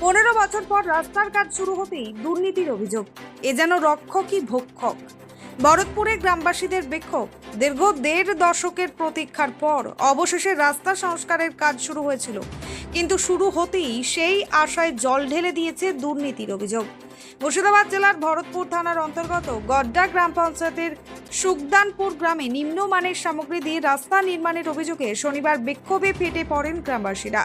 পনেরো বছর পর রাস্তার কাজ শুরু হতেই দুর্নীতির অভিযোগ। এ যেন রক্ষকই ভক্ষক। ভরতপুরে গ্রামবাসীদের বিক্ষোভ। দীর্ঘ দেড় দশকের প্রতীক্ষার পর অবশেষে রাস্তা সংস্কারের কাজ শুরু হয়েছিল। কিন্তু শুরু হতেই সেই আশায় জল ঢেলে দিয়েছে দুর্নীতির অভিযোগ। মুর্শিদাবাদ জেলার ভরতপুর থানার অন্তর্গত গড্ডা গ্রাম পঞ্চায়েতের সুকদানপুর গ্রামে নিম্নমানের সামগ্রী দিয়ে রাস্তা নির্মাণের অভিযোগে শনিবার বিক্ষোভে ফেটে পড়েন গ্রামবাসীরা।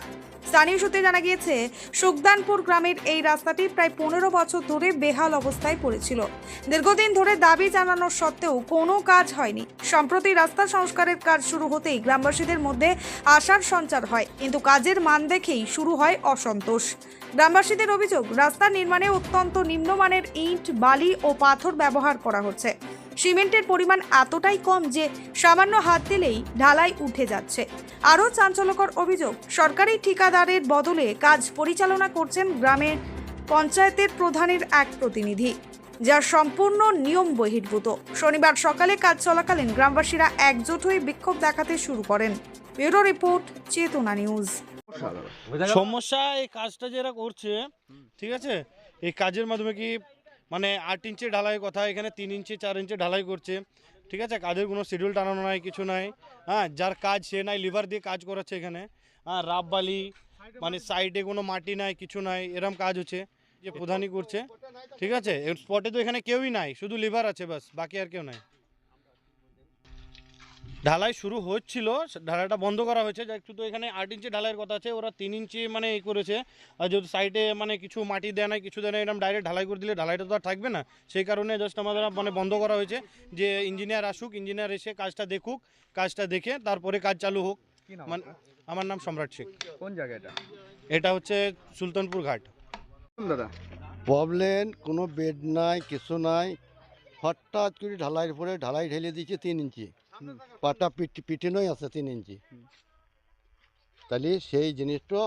স্থানীয় সূত্রে জানা গিয়েছে সুকদানপুর গ্রামের এই রাস্তাটি প্রায় পনেরো বছর ধরে বেহাল অবস্থায় পড়েছিল। দীর্ঘদিন ধরে দাবি জানানো সত্ত্বেও কোনো কাজ হয়নি। সম্প্রতি রাস্তা সংস্কারের কাজ শুরু হতেই গ্রামবাসীদের মধ্যে আশার সঞ্চার হয়, কিন্তু কাজের মান দেখেই শুরু হয় অসন্তোষ। গ্রামবাসীদের অভিযোগ রাস্তা নির্মাণে অত্যন্ত নিম্নমানের ইট, বালি ও পাথর ব্যবহার করা হচ্ছে। সিমেন্টের পরিমাণ এতটাই কম যে সামান্য হাত দিলেই ঢালাই উঠে যাচ্ছে। আরও চাঞ্চল্যকর অভিযোগ, সরকারি ঠিকাদারের বদলে কাজ পরিচালনা করছেন গ্রামের পঞ্চায়েতের প্রধানের এক প্রতিনিধি যা সম্পূর্ণ নিয়ম বহির্ভূত। শনিবার সকালে কাজ চলাকালীন গ্রামবাসীরা একজোট হয়ে বিক্ষোভ দেখাতে শুরু করেন। Bureau report, Chetana news. সমস্যা এই কাজটা যারা করছে, ঠিক আছে? এই কাজের মাধ্যমে কি মানে আট ইঞ্চি ঢালাই কথা, এখানে তিন ইঞ্চি, চার ইঞ্চি ঢালাই করছে। ঠিক আছে? কাজের কোনো শিডিউল টানানো নাই, কিছু নাই। হ্যাঁ যার কাজ সে নাই লিভার দিয়ে কাজ করাচ্ছে এখানে। হ্যাঁ রাব বালি মানে সাইডে কোনো মাটি নাই, কিছু নাই, এরম কাজ হচ্ছে। যে প্রধানই করছে। ঠিক আছে? স্পটে তো এখানে কেউই নাই, শুধু লিভার আছে বাস বাকি আর কেউ নাই। ঢালাই শুরু হচ্ছিল ঢালাইটা বন্ধ করা হয়েছে। যা শুধু এখানে আট ইঞ্চি ঢালাইয়ের কথা আছে ওরা তিন ইঞ্চি মানে এই করেছে। আর যদি সাইডে মানে কিছু মাটি দেয় না কিছু দেয় না এরকম ডাইরেক্ট ঢালাই করে দিলে ঢালাইটা তো আর থাকবে না। সেই কারণে জাস্ট আমাদের মানে বন্ধ করা হয়েছে যে ইঞ্জিনিয়ার আসুক ইঞ্জিনিয়ার এসে কাজটা দেখুক কাজটা দেখে তারপরে কাজ চালু হোক। কি মানে আমার নাম সম্রাট শেখ। কোন জায়গাটা এটা? হচ্ছে সুলতানপুর ঘাট। দাদা। প্রবলেম কোনো বেড নাই কিছু নাই। হঠাৎ করে ঢালাইয়ের পরে ঢালাই ঢেলে দিয়েছে তিন ইঞ্চি। পাটা পিট পিটানোই আছে তিন ইঞ্চি। তাহলে সেই জিনিসটা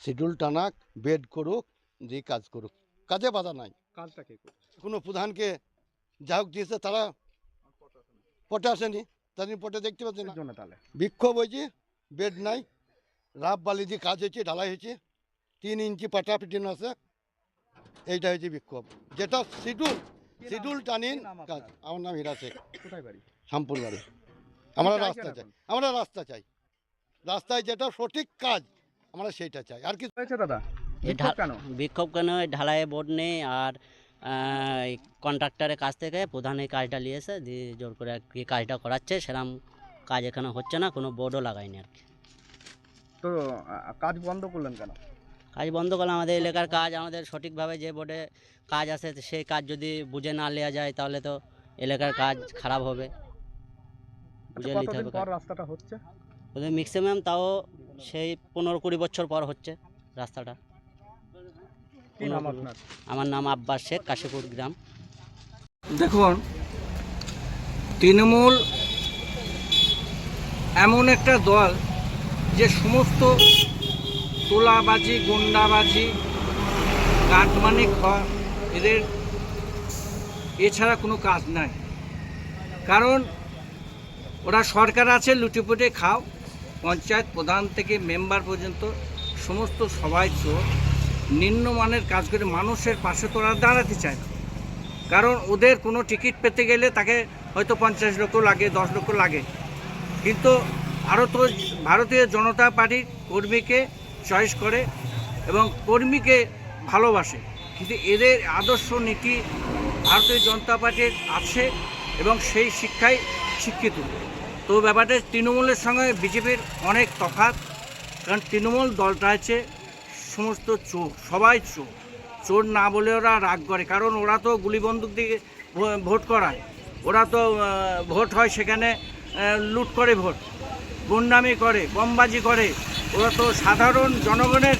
শিডিউল টানাক বেড করুক দিয়ে কাজ করুক। কাজে বাধা নাই। কোনো প্রধানকে যা হোক দিয়েছে তারা পটে আসেনি তাদের পটে দেখতে পাচ্ছে না। এর জন্য তাহলে। বিক্ষোভ হয়েছে বেড নাই রাব বালি দিয়ে কাজ হয়েছে ঢালাই হয়েছে। তিন ইঞ্চি পাটা পিটানো আছে এইটা হয়েছে বিক্ষোভ। যেটা শিডিউল শিডিউল টানিন কাজ। আমার নাম হীরা শেখ। কোথায় বাড়ি? শামপুর বাড়ি। আমরা রাস্তা চাই। আমরা রাস্তা চাই। রাস্তায় যেটা সঠিক কাজ আমরা সেইটা চাই। আর কিছু হয়েছে দাদা? বিক্ষোভ কেন? ঢালাইয়ে বোর্ড নেই আর কন্ট্রাক্টরের কাছ থেকে প্রধান এই কাজটা নিয়েছে দিয়ে জোর করে আর কি কাজটা করাচ্ছে। সেরকম কাজ এখানে হচ্ছে না কোনো বোর্ডও লাগায়নি আর কি। তো কাজ বন্ধ করলেন কেন? কাজ বন্ধ করলে আমাদের এলাকার কাজ আমাদের সঠিকভাবে যে বোর্ডে কাজ আছে সেই কাজ যদি বুঝে না নেওয়া যায় তাহলে তো এলাকার কাজ খারাপ হবে। বুঝে আচ্ছা, নিতে হবে পর রাস্তাটা হচ্ছে? ওদের ম্যাক্সিমাম তাও সেই পনেরো কুড়ি বছর পর হচ্ছে রাস্তাটা। আমার নাম আব্বাস শেখ কাশীপুর গ্রাম। দেখুন তৃণমূল এমন একটা দল যে সমস্ত তোলাবাজি গুন্ডাবাজি কাটমানি খাওয়া এদের এছাড়া কোনো কাজ নাই। কারণ ওরা সরকার আছে, লুটিপুটে খাও। পঞ্চায়েত প্রধান থেকে মেম্বার পর্যন্ত সমস্ত সবাই চোর নিম্নমানের কাজ করে মানুষের পাশে তো ওরা দাঁড়াতে চায় না। কারণ ওদের কোনো টিকিট পেতে গেলে তাকে হয়তো পঞ্চাশ লক্ষ লাগে, দশ লক্ষ লাগে। কিন্তু ভারত ভারতীয় জনতা পার্টির কর্মীকে চয়েস করে এবং কর্মীকে ভালোবাসে। কিন্তু এদের আদর্শ নীতি ভারতীয় জনতা পার্টির আছে এবং সেই শিক্ষায় শিক্ষিত। তো ব্যাপারটা তৃণমূলের সঙ্গে বিজেপির অনেক তফাৎ, কারণ তৃণমূল দলটা আছে সমস্ত চোর, সবাই চোর। চোর না বলে ওরা রাগ করে, কারণ ওরা তো গুলি বন্দুক দিয়ে ভোট করায়। ওরা তো ভোট হয় সেখানে লুট করে ভোট, গুন্ডামি করে, বমবাজি করে। ওরা তো সাধারণ জনগণের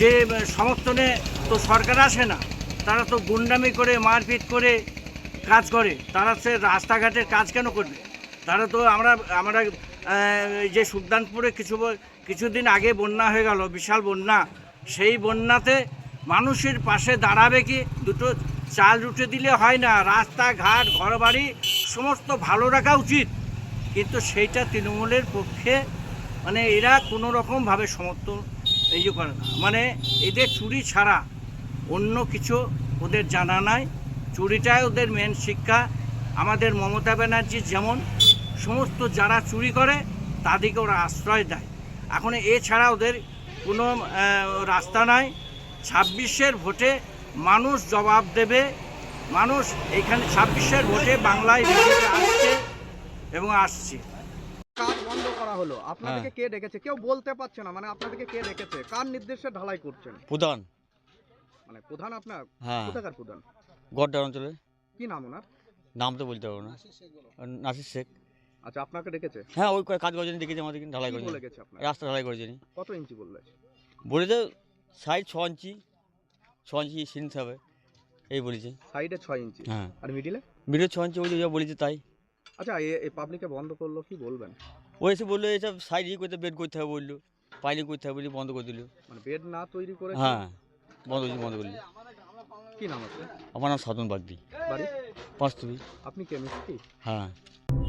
যে সমর্থনে তো সরকার আসে না, তারা তো গুন্ডামি করে, মারপিট করে কাজ করে। তারা সে রাস্তাঘাটের কাজ কেন করবে? তারা তো আমরা আমরা যে সুলতানপুরে কিছু কিছুদিন আগে বন্যা হয়ে গেল, বিশাল বন্যা, সেই বন্যাতে মানুষের পাশে দাঁড়াবে কি? দুটো চাল রুটে দিলে হয় না, রাস্তাঘাট, ঘরবাড়ি, সমস্ত ভালো রাখা উচিত। কিন্তু সেইটা তৃণমূলের পক্ষে মানে এরা কোনো রকমভাবে সমর্থন এই যে করে না। মানে এদের চুরি ছাড়া অন্য কিছু ওদের জানা নাই। চুরিটাই ওদের মেন শিক্ষা। আমাদের মমতা ব্যানার্জি যেমন সমস্ত যারা চুরি করে তাদেরকে ওরা আশ্রয় দেয়। এখন এছাড়া ওদের কোনো রাস্তা নাই। ছাব্বিশের ভোটে মানুষ জবাব দেবে। মানুষ এখানে ছাব্বিশের ভোটে বাংলায় আসছে এবং আসছে। কাজ বন্ধ করা হলো। আপনাদেরকে কে ডেকেছে? কেউ বলতে পারছে না। মানে আপনাদেরকে কে ডেকেছে? কার নির্দেশে ঢালাই করছেন? প্রধান। মানে প্রধান আপনার? হ্যাঁ। কোথাকার প্রধান? গড্ডার অঞ্চলে কি নাম ওনার? নাম তো বলতে পারব না। নাসির শেখ। আচ্ছা আপনাকে ডেকেছে? হ্যাঁ ওই কয় কাজ করেছেন দেখেছি আমাদের ঢালাই কি করেছেন বলে আপনার রাস্তা ঢালাই করেছেন কত ইঞ্চি বললে? বলেছে সাইড ছ ইঞ্চি ছ ইঞ্চি সিনতে হবে এই বলেছে। সাইডে ছয় ইঞ্চি? হ্যাঁ। আর মিডিলে? মিডিল ছ ইঞ্চি ওই যা বলেছে তাই। আচ্ছা এই পাবলিকে বন্ধ করল কি বলবেন? ও এসে বলল এসব সাইড ইয়ে করতে বেড করতে হবে বলল। পাইলিং করতে হবে বলে বন্ধ করে দিল। মানে বেড না তৈরি করে হ্যাঁ বন্ধ করছি বন্ধ করলি কি নাম আছে আমার নাম সাধন বাগদি। বাড়ি? পাঁচতুবি আপনি কে মিস্ত্রি হ্যাঁ।